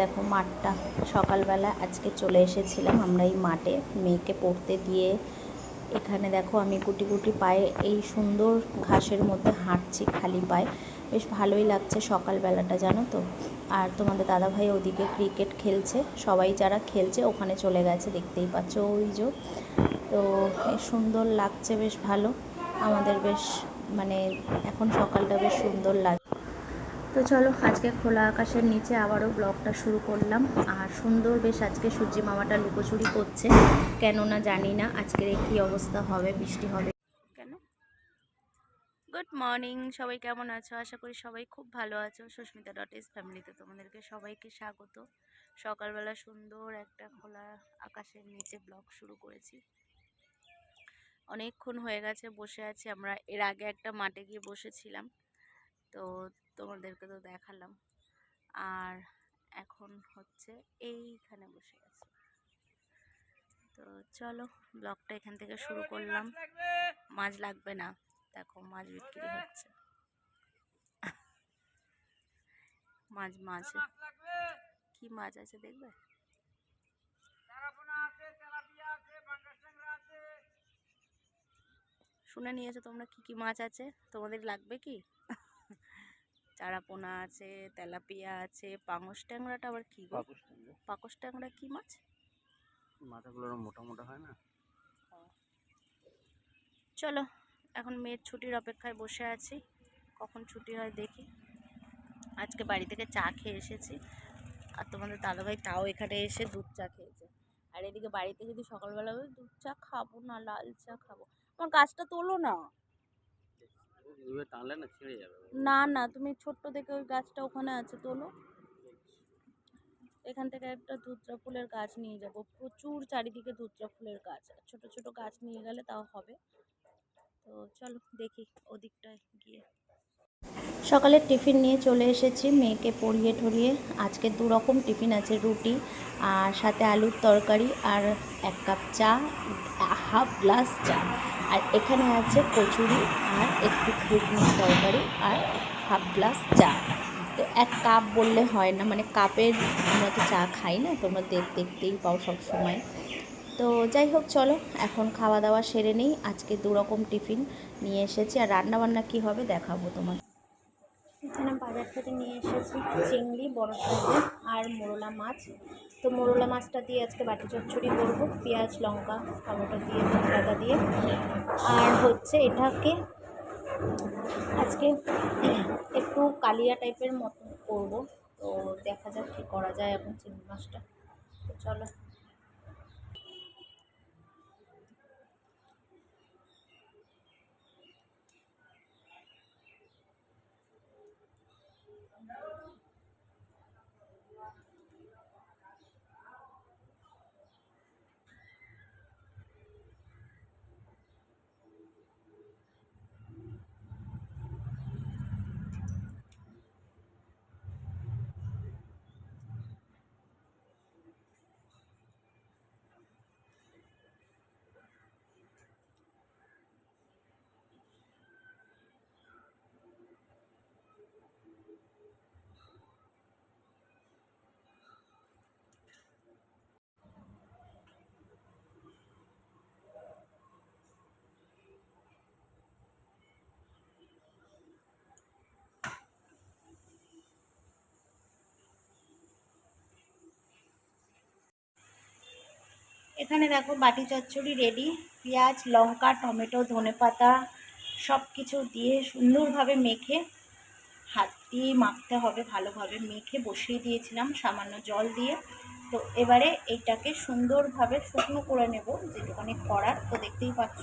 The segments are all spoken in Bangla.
দেখো মাঠটা। সকালবেলা আজকে চলে এসেছিলাম আমরা এই মাঠে। মেয়েকে পড়তে দিয়ে এখানে দেখো আমি গুটি গুটি পায়ে এই সুন্দর ঘাসের মধ্যে হাঁটছি খালি পায়ে। বেশ ভালোই লাগছে সকালবেলাটা, জানো তো? আর তোমাদের দাদাভাই ওদিকে ক্রিকেট খেলছে। সবাই যারা খেলছে ওখানে চলে গেছে, দেখতেই পাচ্ছ ওই যে। তো সুন্দর লাগছে, বেশ ভালো। আমাদের বেশ মানে এখন সকালটা বেশ সুন্দর লাগে তো চলো, আজকে খোলা আকাশের নিচে আবারও ব্লগটা শুরু করলাম। আর সুন্দর বেশ আজকে সূর্যি মামাটা লুকোচুরি করছে। কেননা জানি না আজকের কী অবস্থা হবে, বৃষ্টি হবে। কেন? গুড মর্নিং সবাই কেমন আছো? আশা করি সবাই খুব ভালো আছো। সুস্মিতা ডট এস ফ্যামিলিতে তোমাদেরকে সবাইকে স্বাগত। সকালবেলা সুন্দর একটা খোলা আকাশের নিচে ব্লগ শুরু করেছি। অনেকক্ষণ হয়ে গেছে, বসে আছি আমরা। এর আগে একটা মাঠে গিয়ে বসেছিলাম। তো তোমাদেরকে তো দেখালাম। আর এখন হচ্ছে এইখানে বসে আছি তো চলো ব্লগটা এখান থেকে শুরু করলাম। মাছ লাগবে। না। দেখো মাছ বিক্রি হচ্ছে। মাছ মাছ। কি মাছ আছে দেখবে? শুনে নিয়েছো তোমরা কি কি মাছ আছে? তোমাদের লাগবে কি? চারাপোনা আছে তেলাপিয়া আছে পাঙস ট্যাংরাটা আবার কি গো? পাপোশ ট্যাংরা। কি মাছ? মাথাগুলো মোটা মোটা হয় না? চলো এখন মেয়ের ছুটির অপেক্ষায় বসে আছি। কখন ছুটি হয় দেখি। আজকে বাড়ি থেকে চা খেয়ে এসেছি। আর তোমাদের দাদাভাই তাও এখানে এসে দুধ চা খেয়েছে। আর এদিকে বাড়িতে যদি সকালবেলা বলি, দুধ চা খাব না লাল চা খাব। আমার গাছটা তোলো না। না না তুমি ছোট্ট দেখে ওই গাছটা ওখানে আছে, তোলো। এখান থেকে একটা ধুতরা ফুলের গাছ নিয়ে যাব। প্রচুর চারিদিকে ধুতরা ফুলের গাছ। ছোট ছোট গাছ নিয়ে গেলে তাও হবে। তো চলো, দেখি ওদিকটায় গিয়ে। সকালের টিফিন নিয়ে চলে এসেছি মেয়েকে পরিয়ে ঠরিয়ে আজকে দু রকম টিফিন আছে, রুটি আর সাথে আলুর তরকারি আর এক কাপ চা, হাফ গ্লাস চা। আর এখানে আছে কচুরি আর একটু ঘুগনির তরকারি আর হাফ গ্লাস চা। তো এক কাপ বললে হয় না মানে কাপের আমরা তো চা খাই না, তোমরা দেখ, দেখতেই পাও সব সময়। তো যাই হোক, চলো, এখন খাওয়া দাওয়া সেরে নেই, আজকে দু রকম টিফিন নিয়ে এসেছি। আর রান্না বান্না কী হবে দেখাবো তোমার। এখানে বাজার থেকে নিয়ে এসেছি চিংড়ি, বড় সাইজের, আর মোরলা মাছ। তো মোরলা মাছটা দিয়ে আজকে বাটি চচ্চড়ি করব, পেঁয়াজ, লঙ্কা, টমেটো দিয়ে। টাকা দিয়ে। আর হচ্ছে এটাকে আজকে একটু কালিয়া টাইপের মতো করব। তো দেখা যাক কী করা যায় এখন চিংড়ি মাছটা। তো চলো। এখানে দেখো বাটি চচ্চড়ি রেডি পেঁয়াজ, লঙ্কা, টমেটো, ধনেপাতা সব কিছু দিয়ে সুন্দরভাবে মেখে হাত দিয়ে মাখতে হবে ভালোভাবে। মেখে বসিয়ে দিয়েছিলাম সামান্য জল দিয়ে। তো এবারে এইটাকে সুন্দরভাবে শুকনো করে নেব যেটুখানি করার। তো দেখতেই পাচ্ছ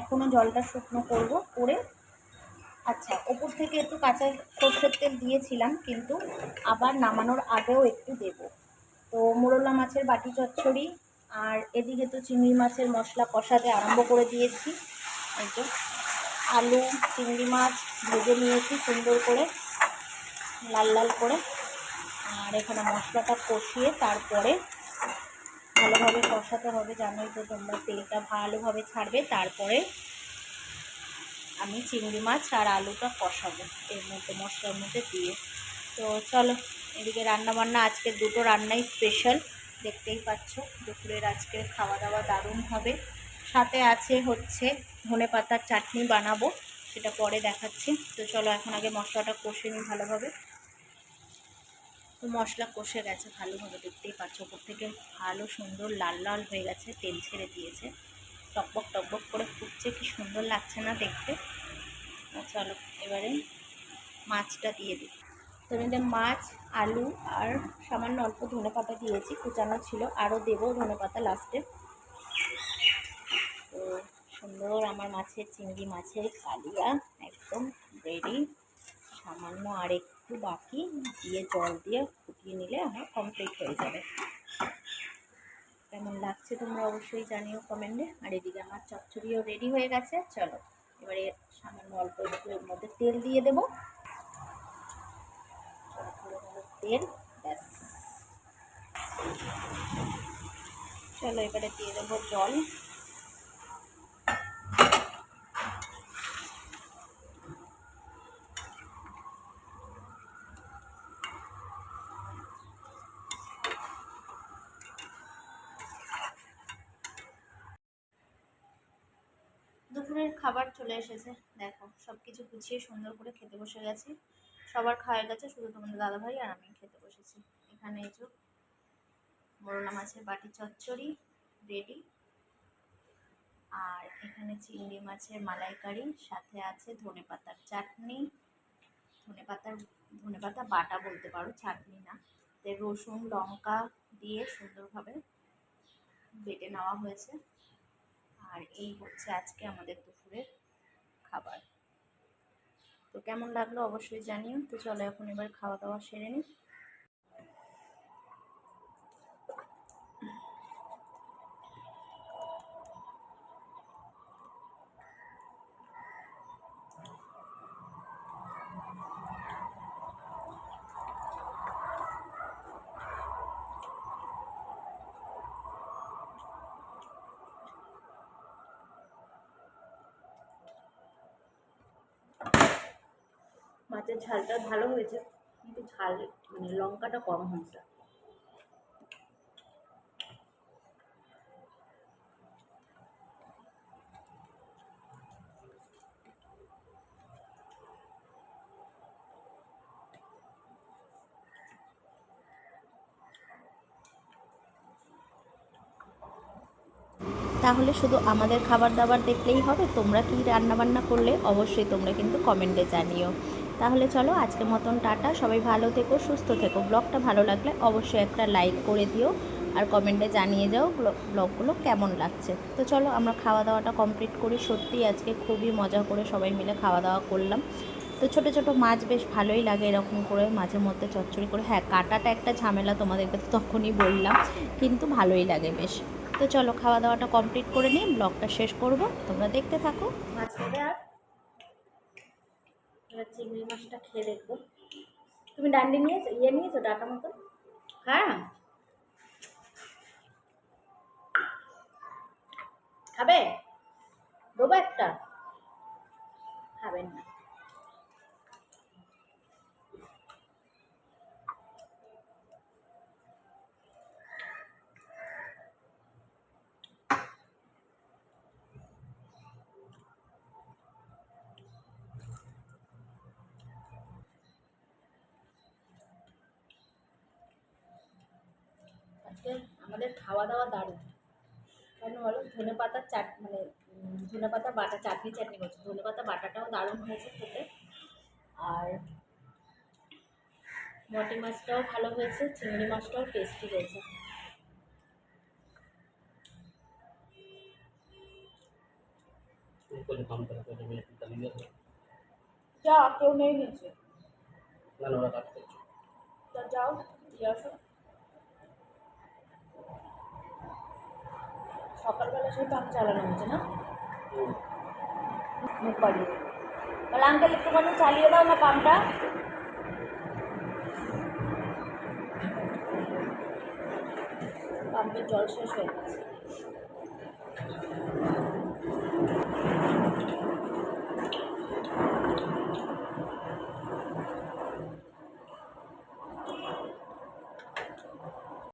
এখনও জলটা শুকনো করব, করে আচ্ছা ওপর থেকে একটু কাঁচা সর্ষের তেল দিয়েছিলাম, কিন্তু আবার নামানোর আগেও একটু দেবো। তো মোরলা মাছের বাটি চচ্চড়ি আর এদিকে তো চিংড়ি মাছের মশলা কষাতে আরম্ভ করে দিয়েছি। এই যে আলু, চিংড়ি মাছ ভেজে নিয়েছি সুন্দর করে, লাল লাল করে। আর এখানে মশলাটা কষিয়ে তারপরে ভালোভাবে কষাতে হবে, জানোই তো তোমরা তেলটা ভালোভাবে ছাড়বে, তারপরে আমি চিংড়ি মাছ আর আলুটা কষাবো এর মধ্যে, মশলার মধ্যে দিয়ে। তো চলো এদিকে রান্না বান্না আজকে দুটো রান্নাই স্পেশাল দেখতেই পাচ্ছ। দুপুরের আজকের খাওয়া দাওয়া দারুণ হবে। সাথে আছে হচ্ছে ধনে পাতার চাটনি বানাবো, সেটা পরে দেখাচ্ছি। তো চলো এখন আগে মশলাটা কষে নিই ভালোভাবে। তো মশলা কষে গেছে ভালোভাবে, দেখতেই পাচ্ছ। ওপর থেকে ভালো সুন্দর লাল লাল হয়ে গেছে, তেল ছেড়ে দিয়েছে। টকবক টকবক করে ফুটছে, কি সুন্দর লাগছে না দেখতে। চলো, এবারে মাছটা দিয়ে দিই। তো এমনিতে মাছ, আলু আর সামান্য অল্প ধনে পাতা দিয়েছি, কুচানো ছিল। আরও দেবো ধনে পাতা লাস্টে। তো সুন্দর আমার মাছের চিংড়ি, মাছের কালিয়া একদম রেডি সামান্য আর একটু বাকি, দিয়ে জল দিয়ে ফুটিয়ে নিলে আমার কমপ্লিট হয়ে যাবে। কেমন লাগছে তোমরা অবশ্যই জানিও কমেন্টে আর এদিকে আমার চচ্চড়িও রেডি হয়ে গেছে। চলো, এবারে সামান্য অল্প একটু এর মধ্যে তেল দিয়ে দেবো। তেল ব্যাস। চলো এবারে দিয়ে দেবো জল। দুপুরের খাবার চলে এসেছে। দেখো সব কিছু গুছিয়ে সুন্দর করে খেতে বসে গেছি। সবার খাওয়া গেছে, শুধু তোমাদের দাদাভাই আর আমি খেতে বসেছি। এখানে এই মোরলা মাছের বাটি চচ্চড়ি রেডি আর এখানে চিংড়ি মাছের মালাইকারি, সাথে আছে ধনে পাতার চাটনি। ধনে পাতার, ধনে পাতা বাটা বলতে পারো, চাটনি না। তে রসুন, লঙ্কা দিয়ে সুন্দরভাবে বেটে নেওয়া হয়েছে। আর এই হচ্ছে আজকে আমাদের দুপুরের খাবার। তো কেমন লাগল অবশ্যই জানিও। তো চলো এখন এবার খাওয়া দাওয়া সেরে নিই। মাছের ঝালটা ভালো হয়েছে, কিন্তু ঝাল মানে লঙ্কাটা কম হয়েছে। তাহলে শুধু আমাদের খাবার দাবার দেখলেই হবে, তোমরা কি রান্না বান্না করলে অবশ্যই তোমরা কিন্তু কমেন্টে জানিও। তাহলে চলো আজকের মতন টাটা। সবাই ভালো থেকো, সুস্থ থেকো। ব্লগটা ভালো লাগলে অবশ্যই একটা লাইক করে দিও আর কমেন্টে জানিয়ে যাও ব্লগগুলো কেমন লাগছে। তো চলো আমরা খাওয়া দাওয়াটা কমপ্লিট করি। সত্যি আজকে খুবই মজা করে সবাই মিলে খাওয়া দাওয়া করলাম। তো ছোটো ছোটো মাছ বেশ ভালোই লাগে এরকম করে মাঝে মধ্যে চচ্চড়ি করে। হ্যাঁ কাটাটা একটা ঝামেলা তোমাদেরকে তো তখনই বললাম, কিন্তু ভালোই লাগে বেশ। তো চলো খাওয়া দাওয়াটা কমপ্লিট করে নিই। ব্লগটা শেষ করব। তোমরা দেখতে থাকো। মাছ এবার চিংড়ি মাছটা খেয়ে দেখব। তুমি ডান্ডি নিয়েছো? ইয়ে নিয়েছো? ডাটা মতো হ্যাঁ। খাবে? দেবো একটা? খাবেন না। আজকে আমাদের খাওয়া দাওয়া দারুণ। কেন বলো? ধনে পাতার চাট মানে ধনে পাতা বাটা চাটনি চাটনি করছে ধনে পাতা বাটাটাও দারুণ হয়েছে খেতে। আর মটি মাছটাও ভালো হয়েছে চিংড়ি মাছটাও টেস্টি হয়েছে। যা কেউ নেই নিচে। না যাও দিয়ে আসো। সকালবেলা সেই পাম্প চালানো হয়েছে না। মুখ বাড়িয়ে তাহলে আঙ্কেল একটুখানি চালিয়ে দাও না পাম্পটা। পাম্পের জল শেষ হয়ে গেছে।